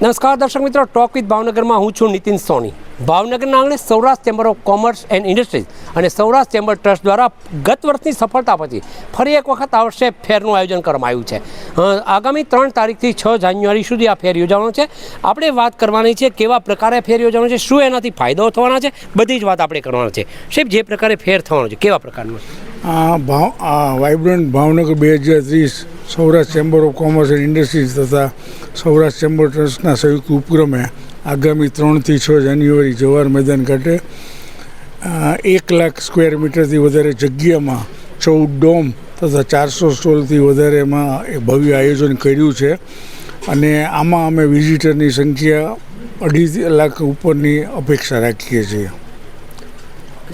નમસ્કાર દર્શક મિત્રો ટોક વિથ ભાવનગરમાં હું છું નીતિન સોની. ભાવનગરના આંગણે Saurashtra chamber of commerce and industries અને સૌરાષ્ટ્ર ચેમ્બર ટ્રસ્ટ દ્વારા ગત વર્ષની સફળતા પછી ફરી એક વખત આ વર્ષે ફેરનું આયોજન કરવામાં આવ્યું છે. આગામી ત્રણ તારીખથી છ જાન્યુઆરી સુધી આ ફેર યોજાવાનો છે. આપણે વાત કરવાની છે કેવા પ્રકારે ફેર યોજાવાનો છે, શું એનાથી ફાયદો થવાના છે, બધી જ વાત આપણે કરવાના છે. સાહેબ, જે પ્રકારે ફેર થવાનો છે, કેવા પ્રકારનો આ ભાવ આ વાઇબ્રન્ટ ભાવનગર બે હજાર ત્રીસ Saurashtra chamber of commerce and industries તથા સૌરાષ્ટ્ર ચેમ્બર ટ્રસ્ટના સંયુક્ત ઉપક્રમે આગામી ત્રણથી છ જાન્યુઆરી જવાહર મેદાન ખાતે એક લાખ સ્ક્વેર મીટરથી વધારે જગ્યામાં ચૌદ ડોમ તથા ચારસો સ્ટોલથી વધારેમાં એક ભવ્ય આયોજન કર્યું છે. અને આમાં અમે વિઝિટરની સંખ્યા અઢી લાખ ઉપરની અપેક્ષા રાખીએ છીએ.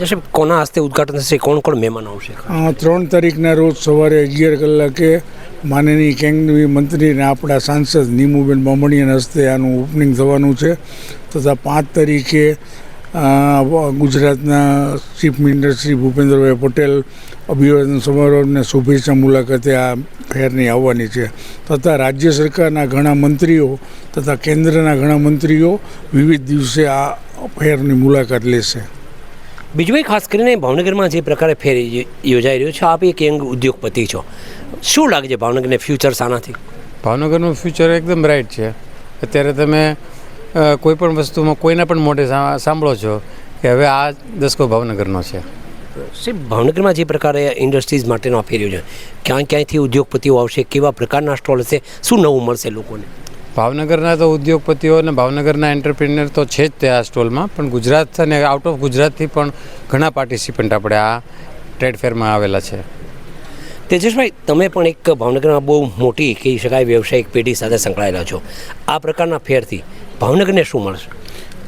સાહેબ, કોના હસ્તે ઉદઘાટન થશે? કોણ કોણ મહેમાન આવશે? ત્રણ તારીખના રોજ સવારે અગિયાર કલાકે માનનીય કેન્દ્રીય મંત્રી અને આપણા સાંસદ નીમુબેન બામણીયાના હસ્તે આનું ઓપનિંગ થવાનું છે. તથા પાંચ તારીખે ગુજરાતના ચીફ મિનિસ્ટર શ્રી ભૂપેન્દ્રભાઈ પટેલ અભિવાદન સમારોહને શુભેચ્છા મુલાકાતે આ ફેરની આવવાની છે. તથા રાજ્ય સરકારના ઘણા મંત્રીઓ તથા કેન્દ્રના ઘણા મંત્રીઓ વિવિધ દિવસે આ ફેરની મુલાકાત લેશે. બીજું એક ખાસ કરીને ભાવનગરમાં જે પ્રકારે ફેર યોજાઈ રહ્યો છે આપ એક યંગ ઉદ્યોગપતિ છો. શું લાગે છે ભાવનગરને ફ્યુચર સાનાથી ભાવનગરનું ફ્યુચર એકદમ બ્રાઇટ છે. અત્યારે તમે કોઈ પણ વસ્તુમાં કોઈના પણ મોઢે સાંભળો છો કે હવે આ દસકો ભાવનગરનો છે. સાહેબ ભાવનગરમાં જે પ્રકારે ઇન્ડસ્ટ્રીઝ માટેનો ફેર્યો છે ક્યાં ક્યાંયથી ઉદ્યોગપતિઓ આવશે કેવા પ્રકારના સ્ટોલ હશે શું નવું મળશે લોકોને? ભાવનગરના તો ઉદ્યોગપતિઓ અને ભાવનગરના એન્ટરપ્રિનર તો છે જ તે આ સ્ટોલમાં પણ ગુજરાત અને આઉટ ઓફ ગુજરાતથી પણ ઘણા પાર્ટિસિપન્ટ આપણે આ ટ્રેડ ફેરમાં આવેલા છે. તેજસભાઈ તમે પણ એક ભાવનગરમાં બહુ મોટી કહી શકાય વ્યવસાયિક પેઢી સાથે સંકળાયેલા છો. આ પ્રકારના ફેરથી ભાવનગરને શું મળશે?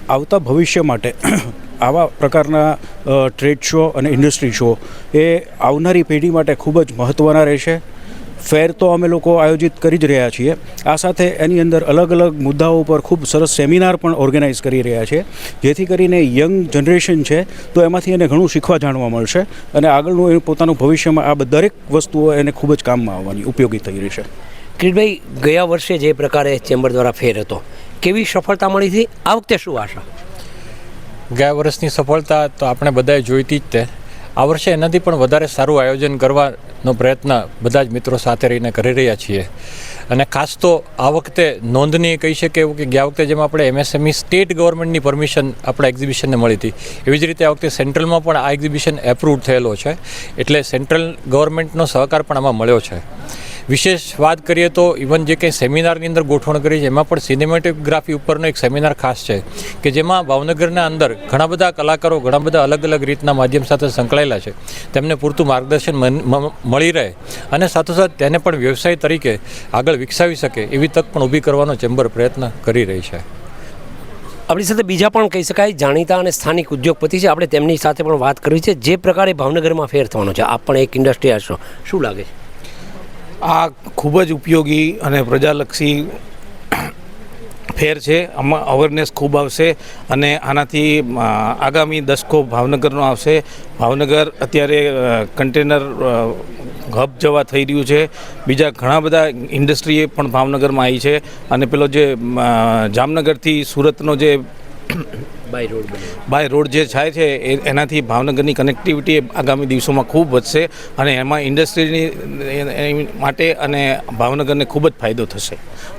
આવતા ભવિષ્ય માટે આવા પ્રકારના ટ્રેડ શો અને ઇન્ડસ્ટ્રી શો એ આવનારી પેઢી માટે ખૂબ જ મહત્ત્વના રહેશે. ફેર તો અમે લોકો આયોજિત કરી જ રહ્યા છીએ. આ સાથે એની અંદર અલગ અલગ મુદ્દાઓ પર ખૂબ સરસ સેમિનાર પણ ઓર્ગેનાઇઝ કરી રહ્યા છે. જેથી કરીને યંગ જનરેશન છે તો એમાંથી એને ઘણું શીખવા જાણવા મળશે અને આગળનું એનું પોતાનું ભવિષ્યમાં આ દરેક વસ્તુઓ એને ખૂબ જ કામમાં આવવાની ઉપયોગી થઈ રહી છે કિરીટભાઈ ગયા વર્ષે જે પ્રકારે ચેમ્બર દ્વારા ફેર હતો કેવી સફળતા મળી હતી? આ વખતે શું આશા? ગયા વર્ષની સફળતા તો આપણે બધાએ જોઈતી જ તે. આ વર્ષે એનાથી પણ વધારે સારું આયોજન કરવાનો પ્રયત્ન બધા જ મિત્રો સાથે રહીને કરી રહ્યા છીએ. અને ખાસ તો આ વખતે નોંધનીય કહી શકે એવું કે ગયા વખતે જેમ આપણે એમએસએમઈ સ્ટેટ ગવર્મેન્ટની પરમિશન આપણા એક્ઝિબિશનને મળી હતી, એવી જ રીતે આ વખતે સેન્ટ્રલમાં પણ આ એક્ઝિબિશન એપ્રુવ થયેલો છે. એટલે સેન્ટ્રલ ગવર્મેન્ટનો સહકાર પણ આમાં મળ્યો છે. વિશેષ વાત કરીએ તો ઇવન જે કંઈ સેમિનારની અંદર ગોઠવણ કરી છે, એમાં પણ સિનેમેટોગ્રાફી ઉપરનો એક સેમિનાર ખાસ છે કે જેમાં ભાવનગરના અંદર ઘણા બધા કલાકારો ઘણા બધા અલગ અલગ રીતના માધ્યમ સાથે સંકળાયેલા છે. તેમને પૂરતું માર્ગદર્શન મળી રહે અને સાથોસાથ તેને પણ વ્યવસાય તરીકે આગળ વિકસાવી શકે એવી તક પણ ઊભી કરવાનો ચેમ્બર પ્રયત્ન કરી રહી છે. આપણી સાથે બીજા પણ કહી શકાય, જાણીતા અને સ્થાનિક ઉદ્યોગપતિ છે. આપણે તેમની સાથે પણ વાત કરવી છે. જે પ્રકારે ભાવનગરમાં ફેર થવાનો છે. આપ પણ એક ઇન્ડસ્ટ્રી હશો શું લાગે છે? આ ખૂબ જ ઉપયોગી અને પ્રજાલક્ષી ફેર છે. આમાં અવેરનેસ ખૂબ આવશે અને આનાથી આગામી દશકો ભાવનગરનો આવશે. ભાવનગર અત્યારે કન્ટેનર હબ જવા થઈ રહ્યું છે. બીજા ઘણા બધા ઇન્ડસ્ટ્રીએ પણ ભાવનગરમાં આવી છે. અને પેલો જે જામનગરથી સુરતનો જે બાય રોડ બાય રોડ જે થાય છે એનાથી ભાવનગરની કનેક્ટિવિટી આગામી દિવસોમાં ખૂબ વધશે અને એમાં ઇન્ડસ્ટ્રીની માટે અને ભાવનગરને ખૂબ જ ફાયદો થશે.